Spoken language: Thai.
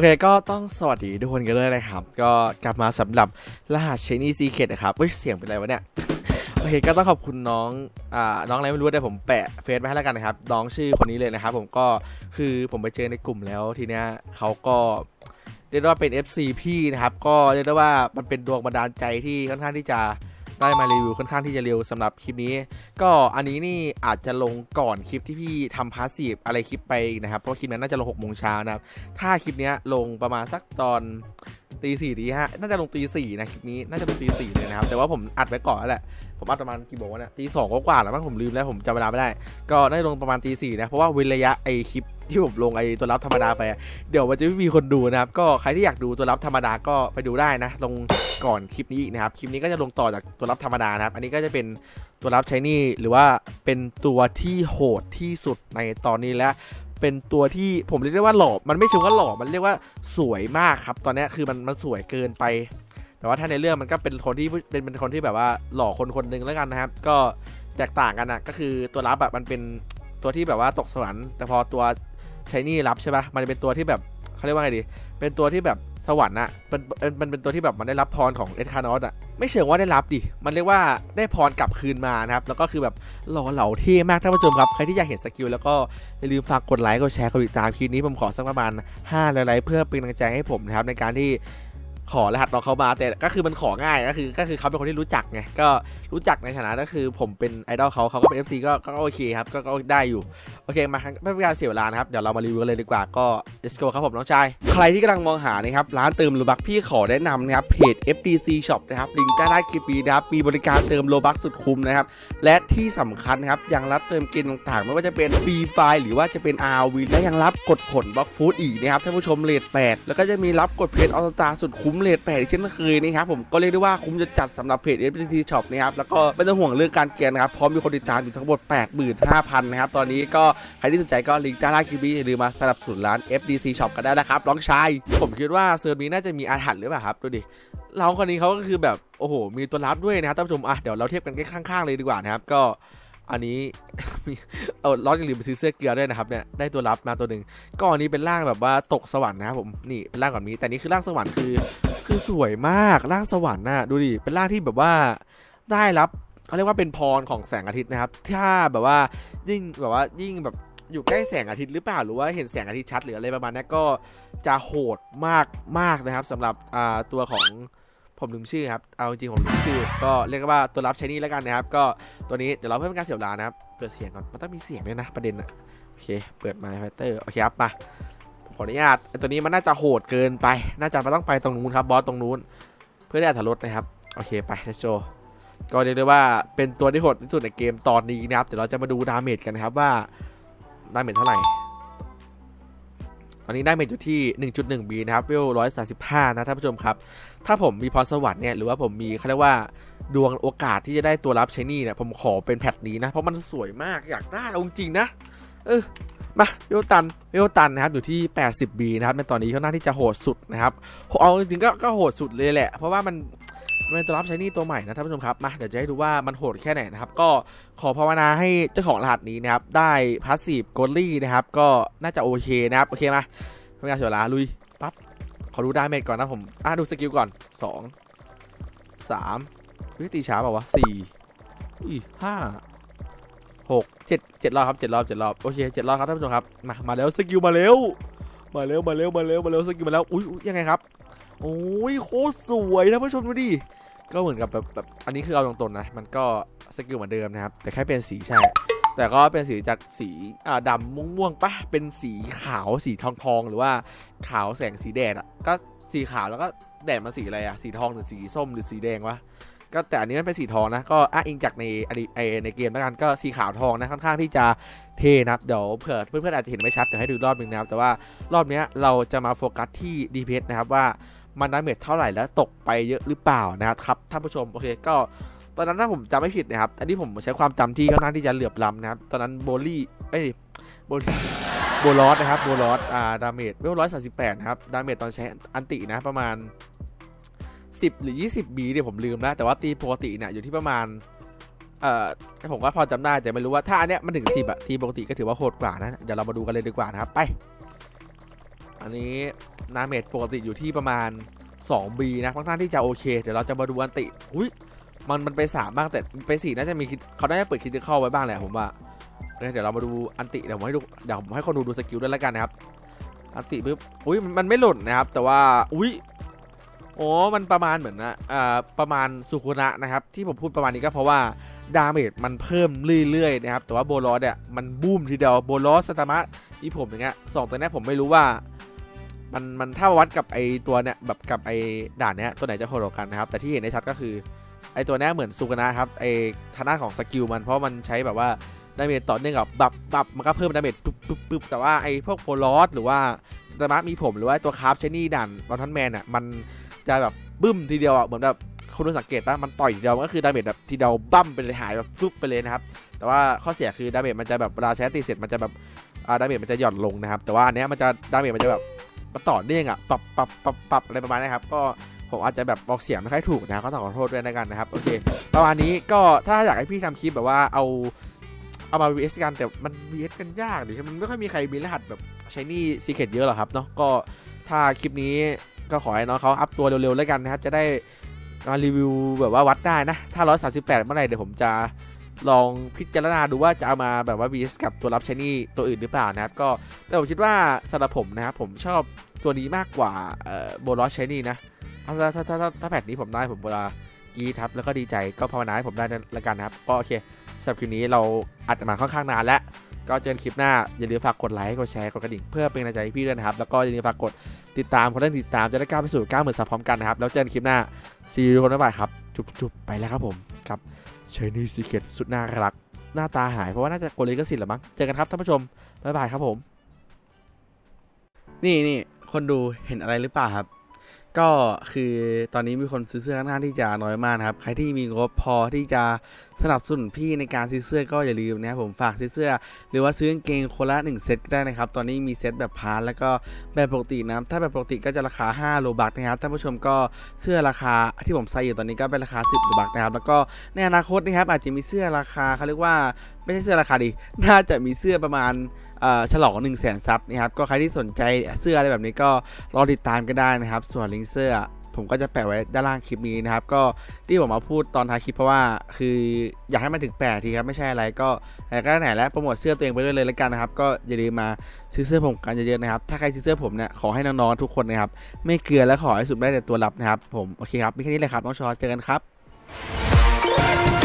เคก็ต้องสวัสดีทุกคนกันเลยนะครับ ก็กลับมาสำหรับรหัสเชนี่ซีเคดนะครับเฮ้ยเสียงเป็นไรวะเนี่ยโอเคก็ต้องขอบคุณน้องอ่าน้องอะไรไม่รู้แต่ผมแปะเฟซไว้ให้แล้วกันนะครับน้องชื่อคนนี้เลยนะครับ ผมก็คือผมไปเจอในกลุ่มแล้วทีเนี้ยเขาก็เรียกได้ว่าเป็น FC พี่นะครับ ก็เรียกได้ว่ามันเป็นดวงบันดาลใจที่ค่อนข้างที่จะ ได้มารีวิวค่อนข้างที่จะเร็วสำหรับคลิปนี้ ก็อันนี้นี่อาจจะลงก่อนคลิปที่พี่ทำพาสซีฟอะไรคลิปไปนะครับเพราะคลิปนั้นน่าจะลงหกโมงเช้านะครับถ้าคลิปนี้ลงประมาณสักตอนตีสี่ตีห้าน่าจะลงตีสี่นะคลิปนี้น่าจะลงตีสี่เลยนะครับแต่ว่าผมอัดไว้ก่อนแล้วแหละผมอัดประมาณกี่โมงวะเนี่ยตีสองก็กว่าแล้วมั้งผมลืมแล้วผมจำเวลาไม่ได้ ก็ได้ลงประมาณตีสี่นะเพราะว่าเว้นระยะไอคลิป ที่ผมลงไอตัวรับธรรมดาไป เดี๋ยวมันจะไม่มีคนดูนะครับ ก็ใครที่อยากดูตัวรับธรรมดาก็ไปดูได้นะ ลงก่อนคลิปนี้อีกนะครับ คลิปนี้ก็จะลงต่อจากตัวรับธรรมดานะครับ อันนี้ก็จะเป็นตัวรับใช้นี่หรือว่าเป็นตัวที่โหดที่สุดในตอนนี้และเป็นตัวที่ผมเรียกได้ว่าหล่อ มันไม่เชิงว่าหล่อ มันเรียกว่าสวยมากครับ ตอนนี้คือมันมันสวยเกินไป แต่ว่าถ้าในเรื่องมันก็เป็นคนที่เป็นเป็นคนที่แบบว่าหล่อคนคนหนึ่งแล้วกันนะครับ ก็แตกต่างกันนะก็คือตัวรับแบบมันเป็นตัวที่แบบว่าตกสวรรค์แต่พอตัว ใช้นี่รับใช่ปะมันจะเป็นตัวที่แบบเขาเรียกว่าไงดี เป็นตัวที่แบบสวรรค์อะมันมันมันเป็นตัวที่แบบมันได้รับพรของเอ็ดคานอสอะไม่เชิงว่าได้รับดิ มันเรียกว่าได้พรกลับคืนมานะครับ แล้วก็คือแบบหล่อเหลาเท่มากท่านผู้ชมครับ ใครที่อยากเห็นสกิลแล้วก็อย่าลืมฝากกดไลค์ กดแชร์ กดติดตามคลิปนี้ผมขอสักประมาณ5ไลค์เพื่อเป็นกำลังใจให้ผมนะครับในการที่ ขอรหัสน้องเขามา แต่ก็คือมันของ่ายก็คือ ก็คือเขาเป็นคนที่รู้จักไงก็รู้จักในฐานะก็คือผมเป็นไอดอลเขาเขาก็เป็น FC ก็ก็โอเคครับก็ก็ได้อยู่โอเคมาไม่เป็นการเสียเวลานะครับเดี๋ยวเรามารีวิวกันเลยดีกว่าก็ let's go ครับผมน้องชายใครที่กำลังมองหานะครับร้านเติมโลบักพี่ขอแนะนำนะครับเพจ FDC Shop นะครับลิงก์ใต้ล่างคลิปนี้นะครับมีบริการเติมโลบักสุดคุ้มนะครับและที่สำคัญครับยังรับเติมเกมต่างๆ ไม่ว่าจะเป็นฟรีไฟล์หรือว่าจะเป็น RV และยังรับกดผลบล็อกฟูดอีกนะครับท่านผู้ชมเลท8แล้วก็จะมีรับกดเพจออสตาสุดคุ้มเลท8อีกเช่นเคยนะครับผมก็เรียกได้ว่าคุ้มจะจัดสำหรับเพจ FDC Shop นะครับแล้วก็ไม่ต้องห่วงเรื่องการเกณฑ์นะครับพร้อมมีคนติดตามอยู่ทั้งหมด 85,000 นะครับตอนนี้ก็ใครที่สนใจก็ลิงก์ใต้ล่างคลิปนี้อย่าลืมมาสนับสนุนร้าน FDC Shop กันได้นะครับน้องชายผมคิดว่าเซิร์ฟนี้น่าจะมีอาถรรพ์หรือเปล่าครับดูดิเราคนนี้เขาก็คือแบบโอ้โห มีตัวรับด้วยนะครับท่านผู้ชมอะเดี๋ยวเราเทียบกันใกล้ข้างๆเลยดีกว่านะครับก็อันนี้เอาล้ออย่าลืมไปซื้อเสื้อเกลือด้วยนะครับเนี่ยได้ตัวรับมาตัวหนึ่งก็อันนี้เป็นร่างแบบว่าตกสวรรค์นะครับผมนี่เป็นร่างแบบนี้แต่นี่คือร่างสวรรค์คือ คือสวยมากร่างสวรรค์น่ะดูดิเป็นร่างที่แบบว่าได้รับเขาเรียกว่าเป็นพรของแสงอาทิตย์นะครับ ถ้าแบบว่ายิ่งแบบว่ายิ่งแบบอยู่ใกล้แสงอาทิตย์หรือเปล่าหรือว่าเห็นแสงอาทิตย์ชัดหรืออะไรประมาณนี้ก็จะโหดมากมากนะครับสำหรับอ่าตัวของผมลืมชื่อครับ เอาจริงผมลืมชื่อ ก็เรียกว่าตัวรับใช้นี่แล้วกันนะครับ ก็ตัวนี้เดี๋ยวเราเพิ่มการเสียเวลานะครับ เปิดเสียงก่อน มันต้องมีเสียงด้วยนะประเด็นอะโอเค เปิดไมค์ไฟเตอร์ โอเคครับ มา ขออนุญาตไอตัวนี้มันน่าจะโหดเกินไป น่าจะมันต้องไปตรงนู้นครับบอสตรงนู้น เพื่อได้อัตรถรสนะครับ โอเคไป let's go ก็เรียกได้ว่าเป็นตัวที่โหดที่สุดในเกมตอนนี้นะครับ เดี๋ยวเราจะมาดูดาเมจกันนะครับว่าดาเมจเท่าไหร่ ตอนนี้ได้เมจอยู่ที่ 1.1บีนะครับเวล135 นะท่านผู้ชมครับ ถ้าผมมีพรสวรรค์เนี่ยหรือว่าผมมีเขาเรียกว่าดวงโอกาสที่จะได้ตัวรับใช้นี่เนี่ยผมขอเป็นแพทนี้นะ เพราะมันสวยมากอยากได้เอาจริงๆนะ เออ มาเวลตันเวลตันนะครับอยู่ที่ 80บีนะครับในตอนนี้เขาหน้าที่จะโหดสุดนะครับเอาจริงๆก็ก็โหดสุดเลยแหละ เพราะว่ามันมันเป็นตัวรับใช้นี่ตัวใหม่นะท่านผู้ชมครับมาเดี๋ยวจะให้ดูว่ามันโหดแค่ไหนนะครับ ก็ขอภาวนาให้เจ้าของรหัสนี้นะครับ ได้พาสซีฟโกลลี่นะครับ ก็น่าจะโอเคนะครับ โอเคมาทำงานเสียเวลาลุยปั๊บขอดูดาเมจก่อนนะผมอะดูสกิลก่อนสองสามวิตีช้าเปล่าวะสี่อุ้ยห้า หกเจ็ดเจ็ดรอบครับเจ็ดรอบเจ็ดรอบโอเคเจ็ดรอบครับท่านผู้ชมครับมามาแล้วสกิลมาเร็วมาเร็วมาเร็วมาเร็วมาเร็วสกิลมาแล้วอุ้ยยังไงครับโอ้ยโคตรสวยท่านผู้ชมดูดิก็เหมือนกับแบบแบบอันนี้คือเอาตรงๆนะมันก็สกิลเหมือนเดิมนะครับแต่แค่เป็นสีใช่แต่ก็เป็นสีจากสีอ่าดำม่วงๆปะเป็นสีขาวสีทองทองหรือว่าขาวแสงสีแดดอะก็สีขาวแล้วก็แดดมันสีอะไรอะสีทองหรือสีส้มหรือสีแดงวะ ก็แต่อันนี้มันเป็นสีทองนะ ก็อ้างอิงจากในอดีไอในเกมแล้วกันก็สีขาวทองนะค่อนข้างที่จะเท่นะครับเดี๋ยวเผื่อเพื่อนๆอาจจะเห็นไม่ชัดเดี๋ยวให้ดูรอบหนึ่งนะครับ แต่ว่ารอบนี้เราจะมาโฟกัสที่ DPS นะครับว่ามันดาเมจเท่าไหร่แล้วตกไปเยอะหรือเปล่านะครับท่านผู้ชมโอเคก็ตอนนั้นถ้าผมจำไม่ผิดนะครับ อันนี้ผมใช้ความจำที่ค่อนข้างที่จะเหลือบล้ำนะครับ ตอนนั้นโบลี่เอ้ยโบลี่โบลอสนะครับโบลอสอ่าดาเมจเวลร้อยสามสิบแปดนะครับ ดาเมจตอนใช้อันตินะประมาณ 10 หรือ 20บีเนี่ยผมลืมแล้วแต่ว่าตีปกติเนี่ยอยู่ที่ประมาณ เอ่อผมก็พอจำได้แต่ไม่รู้ว่าถ้าอันเนี้ยมันถึง 10อะตีปกติก็ถือว่าโหดกว่านะเดี๋ยวเรามาดูกันเลยดีกว่านะครับไป อันนี้นาเมจปกติอยู่ที่ประมาณ 2B นะค่อนข้างที่จะโอเค เดี๋ยวเราจะมาดูอันติอุ้ยมันมันไปสามบ้างแต่ไปสี่น่าจะมีเขาน่าจะเปิดคิดเข้าไว้บ้างแหละผมว่าเดี๋ยวเรามาดูอันติเดี๋ยวผมให้ดูเดี๋ยวผมให้คนดูดูสกิลด้วยแล้วกันนะครับ อันติปุ๊บอุ้ยมันมันไม่หล่นนะครับ แต่ว่าอุ้ย โอ้มันประมาณเหมือนนะอ่าประมาณสุคุนะนะครับ ที่ผมพูดประมาณนี้ก็เพราะว่าดาเมจมันเพิ่มเรื่อยๆนะครับ แต่ว่าโบลอสเนี่ยมันบูมทีเดียวโบลอสสตามะที่ผมอย่างเงี้ยสองตัวนี้ผมไม่รู้ว่า มันมันถ้าวัดกับไอตัวเนี้ยแบบกับไอด่านเนี้ยตัวไหนจะโหดกันนะครับ แต่ที่เห็นได้ชัดก็คือไอตัวนี้เหมือนสุกนะครับไอทางด้านของสกิลมันเพราะมันใช้แบบว่าดาเมจต่อเนื่องกับบับบับมันก็เพิ่มดาเมจปุ๊บปุ๊บปุ๊บแต่ว่าไอพวกโพลอสหรือว่าสตาร์มามีผมหรือว่าตัวคราฟเชนี่ด่านบอลทันแมนอะมัน จะแบบบึ้มทีเดียวอะเหมือนแบบคุณดูสังเกตปะมันต่อยทีเดียวมันก็คือดาเมจแบบทีเดียวบั้มไปเลยหายแบบฟึบไปเลยนะครับแต่ว่าข้อเสียคือดาเมจมันจะแบบเวลาใช้ตีเสร็จมันจะแบบอาดาเมจมันจะหย่อนลงนะครับ แต่ว่าอันเนี้ยมันจะดาเมจมันจะแบบมาต่อเนื่องอะปรับปรับปรับปรับอะไรประมาณนี้ครับก็ผมอาจจะแบบบอกเสียงไม่ค่อยถูกนะก็ต้องขอโทษด้วยนะกันนะครับโอเคประมาณนี้ก็ถ้าอยากให้พี่ทำคลิปแบบว่าเอาเอามา vs กันแต่มัน vs กันยากดิมันไม่ค่อยมีใครมีรหัสแบบใช้นี่ซีเคดเยอะหรอกครับเนาะก็ถ้าคลิปนี้ ก็ขอให้น้องเขาอัพตัวเร็วๆแล้วกันนะครับ จะได้มารีวิวแบบว่าวัดได้นะ ถ้า 138 เมื่อไหร่เดี๋ยวผมจะลองพิจารณาดูว่าจะเอามาแบบว่า vs กับตัวรับชนี่ตัวอื่นหรือเปล่านะครับ ก็แต่ผมคิดว่าสำหรับผมนะครับผมชอบตัวนี้มากกว่าเอ่อโบลอสชนี่นะถ้าถ้าถ้าถ้าถ้าแพทนี้ผมได้ผมเวลากรีดครับแล้วก็ดีใจก็ภาวนาให้ผมได้แล้วกันนะครับ ก็โอเคสำหรับคลิปนี้เราอัดมาค่อนข้างนานแล้ว ก็เจอกันคลิปหน้า อย่าลืมฝากกดไลค์กดแชร์กดกระดิ่งเพื่อเป็นกำลังใจให้พี่ด้วยนะครับ แล้วก็อย่าลืมฝากกดติดตามคนเล่นติดตามจะได้ก้าวไปสู่9 0,000ซับพร้อมกันนะครับ แล้วเจอกันคลิปหน้าซีรีส์คนบ๊ายบายครับจุบจุบไปแล้วครับผมครับเชนี่ซีเกตสุดน่ารัก หน้าตาหายเพราะว่าน่าจะโกเลก็สิทธิ์ละมั้งเจอกันครับท่านผู้ชมบ๊ายบายครับผม นี่นี่คนดูเห็นอะไรหรือเปล่าครับ ก็คือตอนนี้มีคนซื้อเสื้อค่อนข้างที่จะน้อยมากนะครับ ใครที่มีงบพอที่จะสนับสนุนพี่ในการซื้อเสื้อก็อย่าลืมนะครับผมฝากซื้อเสื้อ หรือว่าซื้อกางเกงคนละ 1 เซตก็ได้นะครับ ตอนนี้มีเซตแบบพาร์ทแล้วก็แบบปกตินะถ้าแบบปกติก็จะราคา 5 โลบักนะครับท่านผู้ชมก็เสื้อราคาที่ผมใส่อยู่ตอนนี้ก็เป็นราคา 10 โลบักนะครับ แล้วก็ในอนาคตนะครับอาจจะมีเสื้อราคาเขาเรียกว่าไม่ใช่เสื้อราคาดี น่าจะมีเสื้อประมาณเฉลอง1 0 0 0 0แสนซับนะครับก็ใครที่สนใจเสื้ออะไรแบบนี้ก็รอติดตามกันได้นะครับส่วนลิงก์เสื้อผมก็จะแปะไว้ด้านล่างคลิปนี้นะครับ ก็ที่ผมมาพูดตอนท้ายคลิปเพราะว่า คืออยากให้มันถึงแปดทีครับ ไม่ใช่อะไรก็ไหนก็ไหนแล้วโปรโมทเสื้อตัวเองไปด้วยเลยแล้วกันนะครับ ก็อย่าลืมมาซื้อเสื้อผมกันเยอะๆนะครับ ถ้าใครซื้อเสื้อผมเนี่ยขอให้น้องๆทุกคนนะครับ ไม่เกลือและขอให้สุดได้แต่ตัวรับนะครับ ผมโอเคครับมีแค่นี้เลยครับน้องชอเจอกันครับ